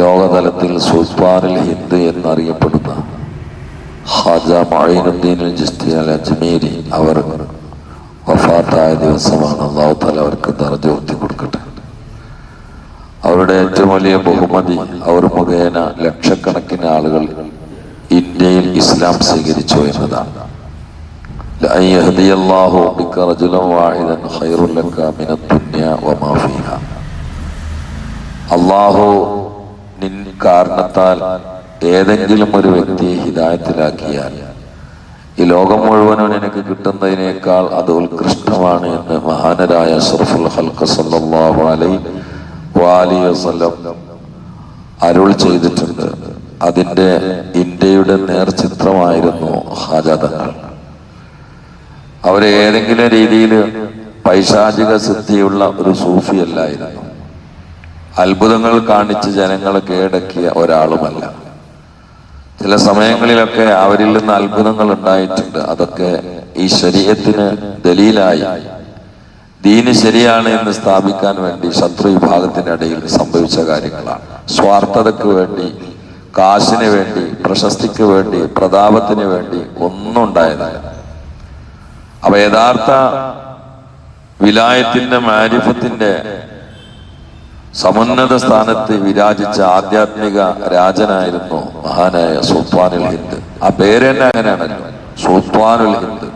ലോകതലത്തിൽ സുസ്വാനിൽ ഹിന്ദ് എന്നറിയപ്പെടുന്ന ഹാജ മഴീനുദ്ദീനിൽ ജസ്റ്റിൻ അൽ അജ്മീരി അവർ വഫാത്തായ ദിവസമാണ് അള്ളാഹു താല അവർക്ക് നിറഞ്ഞുവർത്തി കൊടുക്കട്ടെ. അവരുടെ ഏറ്റവും വലിയ ബഹുമതി അവർ മുഖേന ലക്ഷക്കണക്കിന് ആളുകൾ ഇന്ത്യയിൽ ഇസ്ലാം സ്വീകരിച്ചു എന്നതാണ്. അള്ളാഹു നിൻ കാരണത്താൽ ഏതെങ്കിലും ഒരു വ്യക്തിയെ ഹിതായത്തിലാക്കിയാൽ ഈ ലോകം മുഴുവനും നിനക്ക് കിട്ടുന്നതിനേക്കാൾ അത് ഉത്കൃഷ്ടമാണ് എന്ന് മഹാനരായ ഹൽഖ സല്ലല്ലാഹു അലൈഹി അരുൾ ചെയ്തിട്ടുണ്ട്. അതിന്റെ ഇന്ത്യയുടെ നേർചിത്രമായിരുന്നു ഹാജാതങ്ങൾ അവരെ ഏതെങ്കിലും രീതിയിൽ പൈശാചിക സിദ്ധിയുള്ള ഒരു സൂഫി അല്ലായിരുന്നു അത്ഭുതങ്ങൾ കാണിച്ച് ജനങ്ങളെ കീഴടക്കിയ ഒരാളുമല്ല. ചില സമയങ്ങളിലൊക്കെ അവരിൽ നിന്ന് അത്ഭുതങ്ങൾ ഉണ്ടായിട്ടുണ്ട്. അതൊക്കെ ഈ ശരീരത്തിന് ദലീലായി. ദീന് ശരിയാണ് എന്ന് സ്ഥാപിക്കാൻ വേണ്ടി ശത്രു വിഭാഗത്തിന്റെ ഇടയിൽ സംഭവിച്ച കാര്യങ്ങളാണ്. സ്വാർത്ഥതയ്ക്ക് വേണ്ടി കാശിന് വേണ്ടി പ്രശസ്തിക്ക് വേണ്ടി പ്രതാപത്തിന് വേണ്ടി ഒന്നും ഉണ്ടായതല്ല അപ്പൊ യഥാർത്ഥ വിലായത്തിന്റെ മാരിഫത്തിന്റെ സമുന്നത സ്ഥാനത്ത് വിരാജിച്ച ആധ്യാത്മിക രാജനായിരുന്നു മഹാനായ സുൽത്താനുൽ ഹിന്ദ്. ആ പേര് തന്നെ അങ്ങനെയാണല്ലോ. സുൽത്താനുൽ ഹിന്ദ്.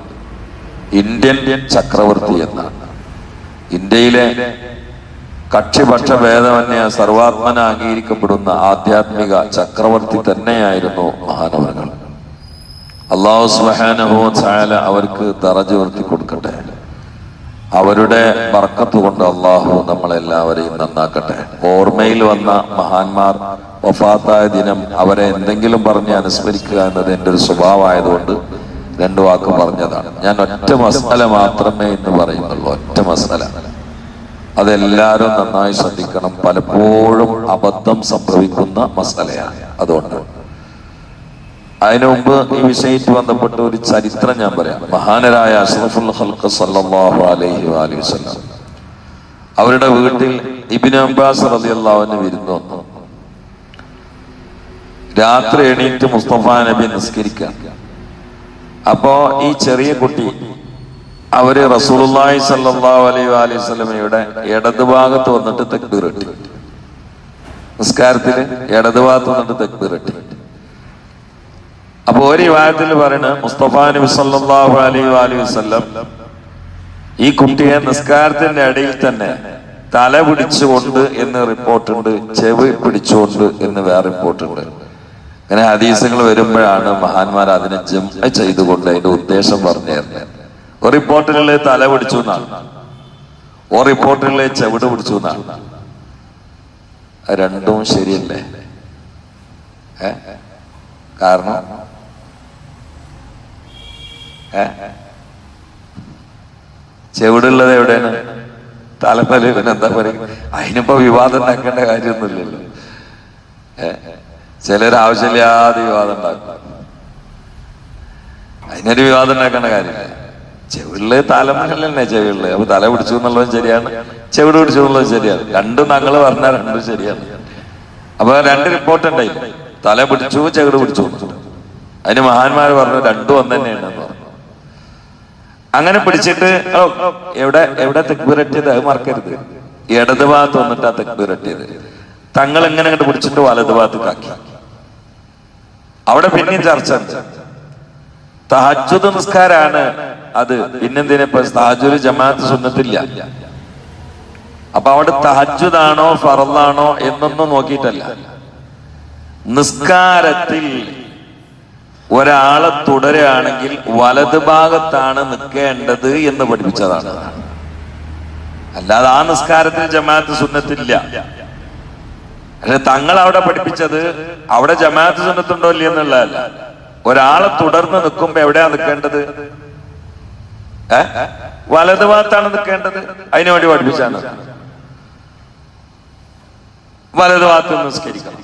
ഇന്ത്യൻ ചക്രവർത്തി എന്നാണ്. ഇന്ത്യയിലെ കക്ഷിപക്ഷ ഭേദമന്യ സർവാത്മന അംഗീകരിക്കപ്പെടുന്ന ആധ്യാത്മിക ചക്രവർത്തി തന്നെയായിരുന്നു മഹാനവറുകൾ. അള്ളാഹു സുബാനഹോ ചായാല അവർക്ക് ഉയർത്തി കൊടുക്കട്ടെ. അവരുടെ ബർക്കത്ത് കൊണ്ട് അള്ളാഹു നമ്മളെല്ലാവരെയും നന്നാക്കട്ടെ. ഓർമ്മയിൽ വന്ന മഹാന്മാർ വഫാത്തായ ദിനം അവരെ എന്തെങ്കിലും പറഞ്ഞ് അനുസ്മരിക്കുക എന്നത് എന്റെ ഒരു സ്വഭാവമായതുകൊണ്ട് രണ്ടു വാക്ക് പറഞ്ഞതാണ്. ഞാൻ ഒറ്റ മസാല മാത്രമേ എന്ന് പറയുന്നുള്ളൂ. ഒറ്റ മസാല. അതെല്ലാവരും നന്നായി ശ്രദ്ധിക്കണം. പലപ്പോഴും അബദ്ധം സംഭവിക്കുന്ന മസാലയാണ്. അതുകൊണ്ട് അതിനു മുമ്പ് ഈ വിഷയത്തിൽ ബന്ധപ്പെട്ട ഒരു ചരിത്രം ഞാൻ പറയാം. മഹാനരായ അഷ്റഫുൽ ഹൽക്ക് സല്ലല്ലാഹു അലൈഹി അലൈഹി വസല്ലം. അവരുടെ വീട്ടിൽ ഇബിൻ അബ്ബാസ് റളിയല്ലാഹുവിന് വിരുന്ന് വന്നു. രാത്രി എണീറ്റ് മുസ്തഫ നബി നിസ്കരിക്കാം. അപ്പോ ഈ ചെറിയ കുട്ടി അവർ റസൂലുള്ളാഹി സല്ലല്ലാഹു അലൈഹി അലൈഹി വസല്ലമയുടെ ഇടതുഭാഗത്ത് വന്നിട്ട് തെക്കുരട്ടി ഇട്ടി. നിസ്കാരത്തിന് ഇടതുഭാഗത്ത് വന്നിട്ട് തെക്ബീർ ഇട്ടി. അപ്പൊ ഒരു വിവാഹത്തിൽ പറയണ മുസ്തഫ നബി സല്ലല്ലാഹു അലൈഹി വാലി വസല്ലം ഈ കുട്ടിയെ നിസ്കാരത്തിന്റെ ഇടയിൽ തന്നെ തല പിടിച്ചുകൊണ്ട് എന്ന് റിപ്പോർട്ടുണ്ട് ചെവ് പിടിച്ചുകൊണ്ട് എന്ന് വേറെ റിപ്പോർട്ടുണ്ട്. അങ്ങനെ ഹദീസുകൾ വരുമ്പോഴാണ് മഹാന്മാർ അതിനെ ജം ചെയ്തുകൊണ്ട് അതിന്റെ ഉദ്ദേശം പറഞ്ഞു തരുന്നത് ഒരു റിപ്പോർട്ടിലുള്ള തല പിടിച്ചു എന്നാണ്. ഓ റിപ്പോർട്ടിലുള്ള ചെവിട് പിടിച്ചു എന്നാണ്. രണ്ടും ശരിയല്ലേ? കാരണം ചെവിടുള്ളത് എവിടെയാണ്? തലപ്പല ഇവൻ എന്താ പറയുക അതിനിപ്പോ വിവാദം ഉണ്ടാക്കേണ്ട കാര്യമൊന്നുമില്ലല്ലോ. ചിലരാവശ്യമില്ലാതെ വിവാദം ഉണ്ടാക്കും. അതിനൊരു വിവാദം ഉണ്ടാക്കേണ്ട കാര്യമില്ല. ചെവിളിൽ തലമുറല്ലേ ചെവിളിൽ അപ്പൊ തല പിടിച്ചു എന്നുള്ളതും ശരിയാണ്. ചെവിട് പിടിച്ചു എന്നുള്ളതും ശരിയാണ്. രണ്ടും ഞങ്ങൾ പറഞ്ഞ രണ്ടും ശരിയാണ്. അപ്പൊ രണ്ട് റിപ്പോർട്ട് ഉണ്ടായി തല പിടിച്ചു ചെവിട് പിടിച്ചു. അതിന് മഹാന്മാർ പറഞ്ഞു രണ്ടും ഒന്ന് പറഞ്ഞു അങ്ങനെ പിടിച്ചിട്ട് എവിടെ എവിടെ തെക്കുരട്ടിയത് അത് മറക്കരുത്. ഇടത് ഭാഗത്ത് വന്നിട്ട് ആ തെക്കുരട്ടിയത് തങ്ങൾ എങ്ങനെ അങ്ങോട്ട് പിടിച്ചിട്ട് വലത് ഭാഗത്ത് കാക്കി? അവിടെ പിന്നെയും ചർച്ച തഹജുദ് നിസ്കാരാണ് അത്. പിന്നെന്തിനെ? തഹജുദ് ജമാഅത്ത് സുന്നത്തില്ല. അപ്പൊ അവിടെ തഹജുദാണോ ഫറലാണോ എന്നൊന്നും നോക്കിയിട്ടല്ല. നിസ്കാരത്തിൽ ഒരാളെ തുടരുകയാണെങ്കിൽ വലത് ഭാഗത്താണ് നിൽക്കേണ്ടത് എന്ന് പഠിപ്പിച്ചതാണ്. അല്ലാതെ ആ നിസ്കാരത്തിൽ ജമാഅത്ത് സുന്നത്തില്ല. പക്ഷെ തങ്ങൾ അവിടെ പഠിപ്പിച്ചത് അവിടെ ജമാഅത്ത് സുന്നത്തുണ്ടോ ഇല്ല എന്നുള്ളതല്ല. ഒരാളെ തുടർന്ന് നിൽക്കുമ്പോ എവിടെയാ നിൽക്കേണ്ടത്? ഏ? വലത് ഭാഗത്താണ് നിൽക്കേണ്ടത്. അതിനു വേണ്ടി പഠിപ്പിച്ചാണ് വലത് ഭാഗത്ത് നിസ്കരിക്കണം.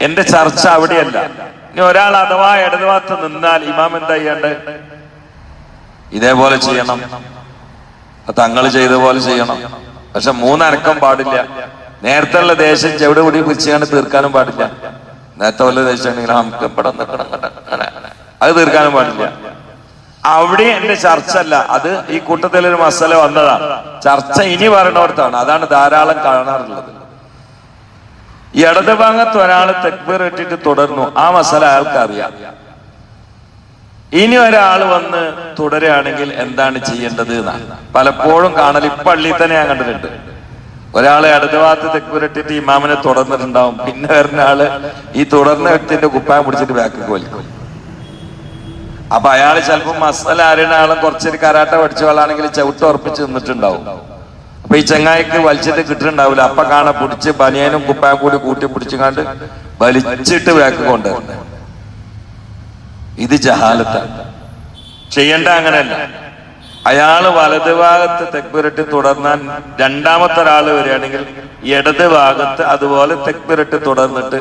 എന്റെ ചർച്ച അവിടെയല്ല. ഇനി ഒരാൾ അഥവാ ഇടതുവാത്ത് നിന്നാൽ ഇമാം എന്താ ചെയ്യണ്ടേ ഇതേപോലെ ചെയ്യണം. തങ്ങൾ ചെയ്ത പോലെ ചെയ്യണം. പക്ഷെ മൂന്നനക്കം പാടില്ല. നേരത്തെ ഉള്ള ദേശം ചെവിടെ കൂടി പിരിച്ചാണ് തീർക്കാനും പാടില്ല. നേരത്തെ വല്ല അങ്ങനെ. അത് തീർക്കാനും പാടില്ല. അവിടെ എന്റെ ചർച്ച അല്ല അത് ഈ കൂട്ടത്തിൽ ഒരു മസല വന്നതാണ് ചർച്ച ഇനി പറയണോടത്താണ്. അതാണ് ധാരാളം കാണാറുള്ളത്. ഈ ഇടത് ഭാഗത്ത് ഒരാൾ തെക്ബീർ ഇട്ടിട്ട് തുടർന്നു. ആ മസാല അയാൾക്ക് അറിയാം ഇനി ഒരാൾ വന്ന് തുടരുകയാണെങ്കിൽ എന്താണ് ചെയ്യേണ്ടത് എന്നാണ് പലപ്പോഴും കാണൽ ഈ പള്ളിയിൽ തന്നെ ഞാൻ കണ്ടിട്ടുണ്ട്. ഒരാളെ അടുത്ത ഭാഗത്ത് തെക്കുരട്ടിട്ട് ഇമാമിനെ തുടർന്നിട്ടുണ്ടാവും. പിന്നെ വരുന്ന ആൾ ഈ തുടർന്ന വ്യക്തിന്റെ കുപ്പായം പിടിച്ചിട്ട് ബാക്കി വലിക്കും. അപ്പൊ അയാൾ ചിലപ്പോ മസല അറിയുന്ന ആളും കുറച്ചൊരു കരാട്ട പഠിച്ച ആളാണെങ്കിൽ ചവിട്ട് ഉറപ്പിച്ച് നിന്നിട്ടുണ്ടാവും. അപ്പൊ ഈ ചെങ്ങായിക്ക് വലിച്ചിട്ട് കിട്ടുന്നുണ്ടാവില്ല. അപ്പൊ കാണാൻ പിടിച്ച് ബനിയനും കുപ്പായം കൂടി കൂട്ടി പിടിച്ചുകാണ്ട് വലിച്ചിട്ട് ബാക്ക് ഇത് ജഹാലത്ത. ചെയ്യണ്ട അങ്ങനെയല്ല. അയാൾ വലത് ഭാഗത്ത് തെക്കുരട്ട് തുടർന്നാൽ രണ്ടാമത്തെ ഒരാൾ വരികയാണെങ്കിൽ ഇടത് ഭാഗത്ത് അതുപോലെ തെക്കുരട്ട് തുടർന്നിട്ട്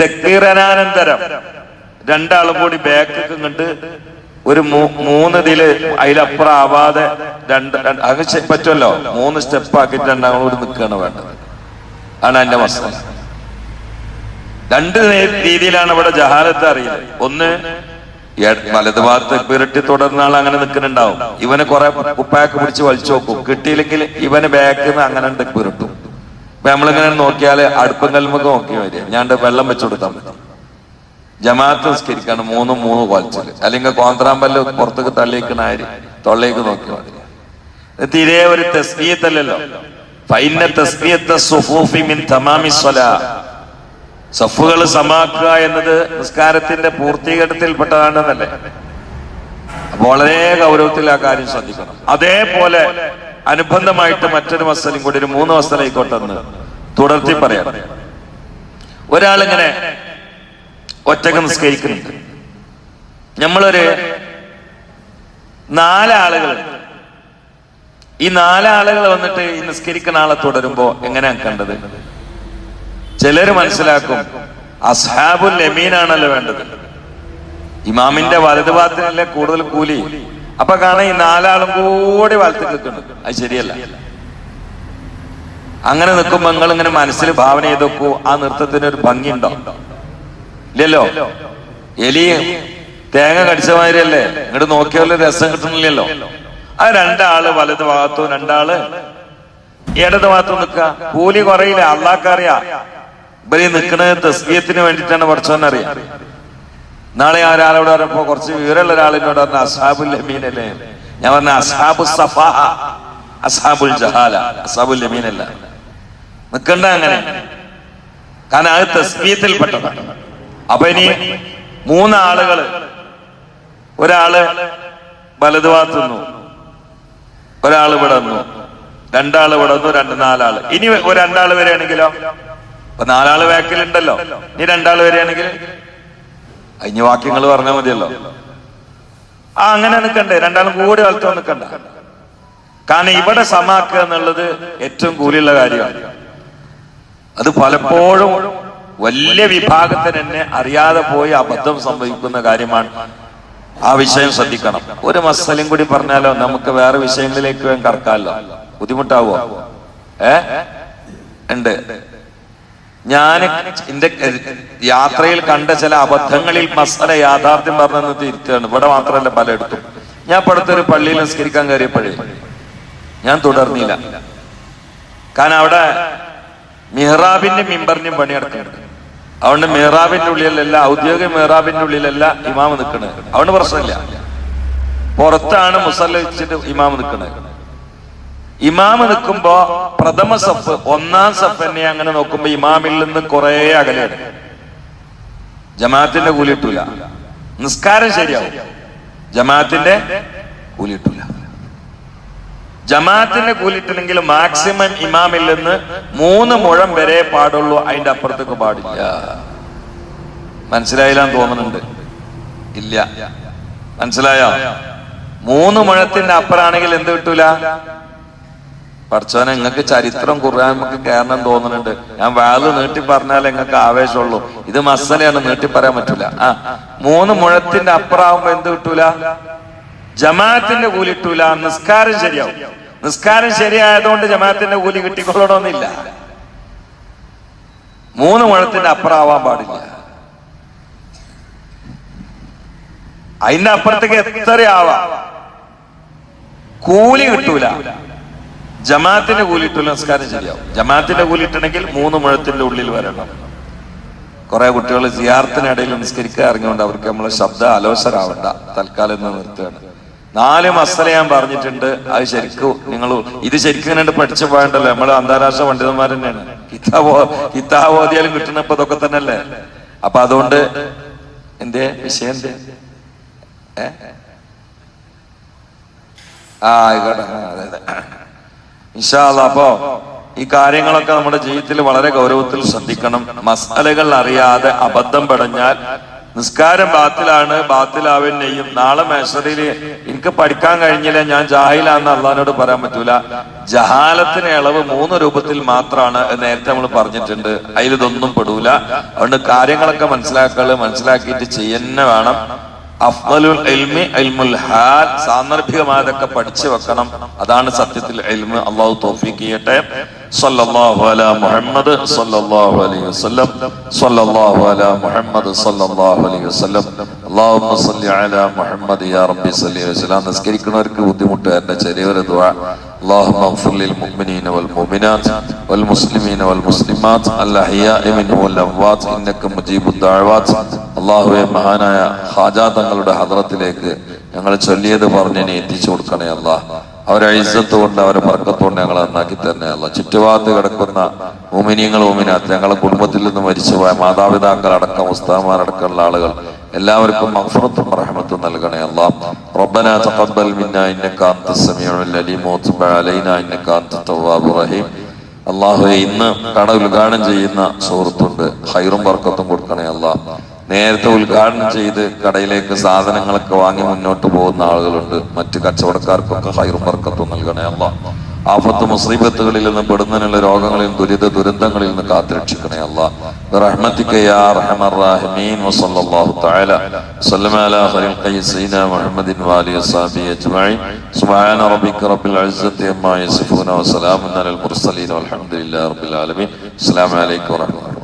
തെക്കീറനാനന്തരം രണ്ടാളും കൂടി ബാക്ക് കണ്ട് ഒരു മൂന്നതിൽ അതിലപ്പുറം ആവാതെ രണ്ട് അത് പറ്റുമല്ലോ? മൂന്ന് സ്റ്റെപ്പ് ആക്കിയിട്ട് രണ്ടാം കൂടി നിൽക്കുകയാണ് വേണ്ടത്. ആണ് എന്റെ വസ്ത്രം രണ്ട് രീതിയിലാണ് ഇവിടെ ജഹാലത്ത് അറിയുന്നത്. ഒന്ന് വലത് ഭാഗത്ത് പിരട്ടി തുടർന്ന ആൾ അങ്ങനെ നിൽക്കുന്നുണ്ടാവും ഇവന് കുറെ കുപ്പായൊക്കെ പിടിച്ച് വലിച്ചു നോക്കും കിട്ടിയില്ലെങ്കിൽ ഇവന് ബാക്കിൽ നിന്ന് അങ്ങനെ പിരട്ടും അപ്പൊ നമ്മളിങ്ങനെ നോക്കിയാൽ അടുപ്പം കൽമുഖം നോക്കി വരിക. ഞാണ്ട് വെള്ളം വെച്ചു കൊടുക്കാൻ പറ്റും ജമാഅത്ത് നിസ്കരിക്കാണ് മൂന്ന് മൂന്ന് കൊലച്ചിൽ അല്ലെങ്കിൽ കോന്ത്രാമ്പല്ല പുറത്തേക്ക് തള്ളിയേക്കണ ആര്? തൊള്ളേക്ക് നോക്കി മതി തീരെ ഒരു സ്വലാ. സഫുകൾ സമാക്കുക എന്നത് നിസ്കാരത്തിന്റെ പൂർത്തീകരണത്തിൽപ്പെട്ടതാണെന്നല്ലേ? വളരെ ഗൗരവത്തിൽ ആ കാര്യം ശ്രദ്ധിക്കണം. അതേപോലെ അനുബന്ധമായിട്ട് മറ്റൊരു മസലും കൂടി ഒരു മൂന്ന് മസലായിക്കോട്ടെന്ന് തുടർത്തി പറയാം. ഒരാളിങ്ങനെ ഒറ്റയ്ക്ക് നിസ്കരിക്കുന്നുണ്ട് നമ്മളൊരു നാലാളുകൾ. ഈ നാലാളുകൾ വന്നിട്ട് ഈ നിസ്കരിക്കുന്ന ആളെ തുടരുമ്പോ എങ്ങനെയാണ് കണ്ടത്? ചിലര് മനസ്സിലാക്കും അസ്ഹാബുൽ ലമീനാണല്ലോ വേണ്ടത്. ഇമാമിന്റെ വലതുഭാഗത്തിനല്ലേ കൂടുതൽ കൂലി. അപ്പൊ കാണാൻ ഈ നാലാളും കൂടി വലത്ത് നിൽക്കുന്നുണ്ട് അത് ശരിയല്ല. അങ്ങനെ നിൽക്കുമ്പോൾ നിങ്ങൾ ഇങ്ങനെ മനസ്സിൽ ഭാവന ചെയ്തോക്കൂ ആ നൃത്തത്തിന് ഒരു ഭംഗിയുണ്ടോ? ഇല്ലല്ലോ. എലി തേങ്ങ കടിച്ച മാതിരിയല്ലേ? ഇങ്ങോട്ട് നോക്കിയാലും രസം കിട്ടണില്ലല്ലോ ആ രണ്ടാൾ വലത് ഭാഗത്തും രണ്ടാൾ ഇടത് ഭാഗത്തും നിൽക്കുക കൂലി കുറയില്ല അള്ളാക്കറിയാ ഇവർ നിൽക്കുന്നത് തസ്ബീയത്തിന് വേണ്ടിയിട്ടാണ് പഠിച്ചോന്നറിയാം നാളെ ആ ഒരാളോട് പറഞ്ഞപ്പോ കുറച്ച് വിവരമുള്ള ഒരാളിനോട് പറഞ്ഞ അസാബുൽ ലമീനല്ലേ ഞാൻ പറഞ്ഞ അസാബു സഫാ അസാബുൽ ജഹാല അസാബുൽ അല്ല നിൽക്കണ്ട അങ്ങനെ. കാരണം അത് തസ്ബീയത്തിൽപ്പെട്ടതാണ് അപ്പൊ ഇനി മൂന്നാളുകൾ. ഒരാൾ വലതുഭാഗത്ത് നിന്നു ഒരാൾ ഇവിടെ വന്നു രണ്ടാൾ ഇവിടെ വന്നു രണ്ട് നാലാൾ. ഇനി ഒരു രണ്ടാൾ വരികയാണെങ്കിലോ? അപ്പൊ നാലാൾ ബാക്കിലുണ്ടല്ലോ. ഇനി രണ്ടാൾ വരികയാണെങ്കിൽ ഇനി വാക്യങ്ങൾ പറഞ്ഞാൽ മതിയല്ലോ. ആ അങ്ങനെ നിൽക്കണ്ടേ രണ്ടാളും കൂടി വലത്തോ നിൽക്കണ്ട കാരണം ഇവിടെ സമാക്കുക എന്നുള്ളത് ഏറ്റവും കൂലിയുള്ള കാര്യമാണ്. അത് പലപ്പോഴും വലിയ വിഭാഗത്തിന് തന്നെ അറിയാതെ പോയി അബദ്ധം സംഭവിക്കുന്ന കാര്യമാണ് ആ വിഷയം ശ്രദ്ധിക്കണം. ഒരു മസലും കൂടി പറഞ്ഞാലോ നമുക്ക് വേറെ വിഷയങ്ങളിലേക്ക് കറക്കാമല്ലോ ബുദ്ധിമുട്ടാവോ? ഏ? ഉണ്ട്. ഞാൻ എന്റെ യാത്രയിൽ കണ്ട ചില അബദ്ധങ്ങളിൽ മസല യാഥാർത്ഥ്യം പറഞ്ഞു തിരുത്തുകയാണ്. ഇവിടെ മാത്രമല്ല പലയിടത്തും. ഞാൻ ഇപ്പൊ ഒരു പള്ളിയിൽ നിസ്കരിക്കാൻ കയറിയപ്പോഴേ ഞാൻ തുടർന്നില്ല. കാരണം അവിടെ മിഹ്റാബിന്റെ മിമ്പറിനും പണിയെടുക്കുന്നുണ്ട്. അതുകൊണ്ട് മെഹ്റാബിന്റെ ഉള്ളിലല്ല ഔദ്യോഗിക മെഹ്റാബിന്റെ ഉള്ളിലല്ല ഇമാമ് നിൽക്കണത് അതുകൊണ്ട് പ്രശ്നമില്ല. പുറത്താണ് മുസല്ല വെച്ചിട്ട് ഇമാമ് നിൽക്കണത് ഇമാമ് നിൽക്കുമ്പോ പ്രഥമ സഫ് ഒന്നാം സഫ് എന്നെ അങ്ങനെ നോക്കുമ്പോ ഇമാമിൽ നിന്ന് കുറെ അകലെയാണ്. ജമാഅത്തിന്റെ കൂലി കിട്ടൂല. നിസ്കാരം ശരിയാവും. ജമാഅത്തിന്റെ കൂലി കിട്ടൂല. ജമാഅത്തിന്റെ കൂലിട്ടില്ലെങ്കിൽ മാക്സിമം ഇമാമിൽ നിന്ന് മൂന്ന് മുഴം വരെ പാടുള്ളൂ അതിന്റെ അപ്പുറത്തേക്ക് പാടില്ല. മനസ്സിലായില്ലാന്ന് തോന്നുന്നുണ്ട്. ഇല്ല. മനസ്സിലായോ? മൂന്ന് മുഴത്തിന്റെ അപ്പുറാണെങ്കിൽ എന്ത് കിട്ടൂല? പഠിച്ചവനെ നിങ്ങൾക്ക് ചരിത്രം ഖുർആൻ നമുക്ക് കയറണം തോന്നുന്നുണ്ട്. ഞാൻ വാൽ നീട്ടി പറഞ്ഞാലേ നിങ്ങൾക്ക് ആവേശമുള്ളൂ. ഇത് മസലയാണ് നീട്ടി പറയാൻ പറ്റൂല. ആ മൂന്ന് മുഴത്തിന്റെ അപ്പുറാവുമ്പോ എന്ത് കിട്ടൂല? ജമാഅത്തിന്റെ കൂലി കിട്ടൂല നിസ്കാരം ശരിയാവും. നിസ്കാരം ശരിയായതുകൊണ്ട് ജമാഅത്തിന്റെ കൂലി കിട്ടിക്കൊള്ളണമെന്നില്ല മൂന്ന് മുഴത്തിന്റെ അപ്പുറമാവാൻ പാടില്ല. അതിന്റെ അപ്പുറത്തേക്ക് എത്ര ആവാം? കൂലി കിട്ടൂല. ജമാഅത്തിന്റെ കൂലി കിട്ടൂല നിസ്കാരം ശരിയാവും. ജമാഅത്തിന്റെ കൂലി കിട്ടണമെങ്കിൽ മൂന്ന് മുഴത്തിന്റെ ഉള്ളിൽ വരണം. കുറെ കുട്ടികൾ സിയാർത്തിനിടയിൽ നിസ്കരിക്കാൻ ഇറങ്ങിയോണ്ട് അവർക്ക് നമ്മളെ ശബ്ദ അലോസരാവണ്ട. തൽക്കാലം നിർത്തുകയാണ്. നാല് മസല ഞാൻ പറഞ്ഞിട്ടുണ്ട്. അത് ശരിക്കും നിങ്ങൾ ഇത് ശരിക്കും ഇങ്ങനെ പഠിച്ച പോയണ്ടല്ലോ. നമ്മൾ അന്താരാഷ്ട്ര പണ്ഡിതന്മാർ തന്നെയാണ്. കിതാബ് കിത്താബോധിയാലും കിട്ടുന്ന ഇപ്പൊ ഇതൊക്കെ തന്നെയല്ലേ? അപ്പൊ അതുകൊണ്ട് എന്തേ? വിഷയം എന്തേ? ആ ആയിക്കോട്ടെ. അതെ അപ്പോ ഈ കാര്യങ്ങളൊക്കെ നമ്മുടെ ജീവിതത്തിൽ വളരെ ഗൗരവത്തിൽ ശ്രദ്ധിക്കണം. മസാലകൾ അറിയാതെ അബദ്ധം പടഞ്ഞാൽ നിസ്കാരം ബാത്തിലാണ്. ബാത്തിലാവുന്നെയും നാളെ മേശറിയിൽ എനിക്ക് പഠിക്കാൻ കഴിഞ്ഞില്ല. ഞാൻ ജാഹിലാന്ന് അള്ളഹാനോട് പറയാൻ പറ്റൂല. ജഹാലത്തിന് ഇളവ് മൂന്ന് രൂപത്തിൽ മാത്രമാണ് നേരത്തെ നമ്മൾ പറഞ്ഞിട്ടുണ്ട്. അതിലിതൊന്നും പെടൂല. അതുകൊണ്ട് കാര്യങ്ങളൊക്കെ മനസ്സിലാക്കുക മനസ്സിലാക്കിയിട്ട് ചെയ്യുന്ന വേണം. അഫ്ദലുൽ ഇൽമി ഇൽമുൽ ഹാൽ സാന്ദർഭികമായതൊക്കെ പഠിച്ചു വെക്കണം. അതാണ് സത്യത്തിൽ എൽമ് അള്ളാഹു തൗഫീഖ് ചെയ്യട്ടെ. സല്ലല്ലാഹു അലാ മുഹമ്മദ് സല്ലല്ലാഹു അലൈഹി വസല്ലം സല്ലല്ലാഹു അലാ മുഹമ്മദ് സല്ലല്ലാഹു അലൈഹി വസല്ലം അല്ലാഹുമ്മ സല്ലി അലാ മുഹമ്മദ് യാ റബ്ബി സല്ലി അലൈഹി വസല്ലം നിസ്കരിക്കുന്നവർക്ക് ബുദ്ധിമുട്ട് എന്റെ ചെറിയൊരു ദുആ اللهم اغفر للمؤمنين والمؤمنات والمسلمين والمسلمات الأحياء منهم والأموات إنك مجيب الدعوات അള്ളാഹുവെ മഹാനായ ഹാജാ തങ്ങളുടെ ഹദ്രത്തിലേക്ക് ഞങ്ങൾ ചൊല്ലിയത് പറഞ്ഞ് ഇനി എത്തിച്ചു കൊടുക്കണേ അല്ല അവരെ ഇജ്ജത്തുകൊണ്ട് അവരെ പറക്കത്തുകൊണ്ട് ഞങ്ങളെ നന്നാക്കി തന്നെ അല്ല. ചുറ്റുഭാഗത്ത് കിടക്കുന്ന ഉമിനിയങ്ങൾ ഉമിനാത്ത് ഞങ്ങളെ കുടുംബത്തിൽ നിന്ന് മരിച്ചുപോയ മാതാപിതാക്കളടക്കം ഉസ്താമാരടക്കമുള്ള ആളുകൾ എല്ലാവർക്കും മഫറത്തും റഹമത്തും നൽകണേ അല്ല. റബ്ബന തഖബ്ബൽ മിന്നാ ഇന്നക അൻത സമീഉൽ അലീം വതുബ് അലൈനാ ഇന്നക അൻത റഹീം. അല്ലാഹുവേ ഇന്ന് കട ഉദ്ഘാടനം ചെയ്യുന്ന സുഹൃത്തുണ്ട്. ഹൈറും ബർക്കത്തും കൊടുക്കണേ അള്ളാഹ് നേരത്തെ ഉദ്ഘാടനം ചെയ്ത് കടയിലേക്ക് സാധനങ്ങളൊക്കെ വാങ്ങി മുന്നോട്ട് പോകുന്ന ആളുകളുണ്ട് മറ്റു കച്ചവടക്കാർക്കൊക്കെ ഹൈറും വർക്കത്തും നൽകണേ അല്ല ആഫത്ത് മുസീബത്തുകളിൽ നിന്ന് പെടുന്നതിനുള്ള രോഗങ്ങളിൽ ദുരിത ദുരന്തങ്ങളിൽ നിന്ന് കാത്തുരക്ഷിക്കണേ അല്ല برحمتك يا ارحم الراحمين وصلى الله تعالى وسلم على خير الخلق سيدنا محمد وآله وصحبه اجمعين سبحان ربك رب العزة عما يصفون وسلام على المرسلين والحمد لله رب العالمين السلام عليكم ورحمة الله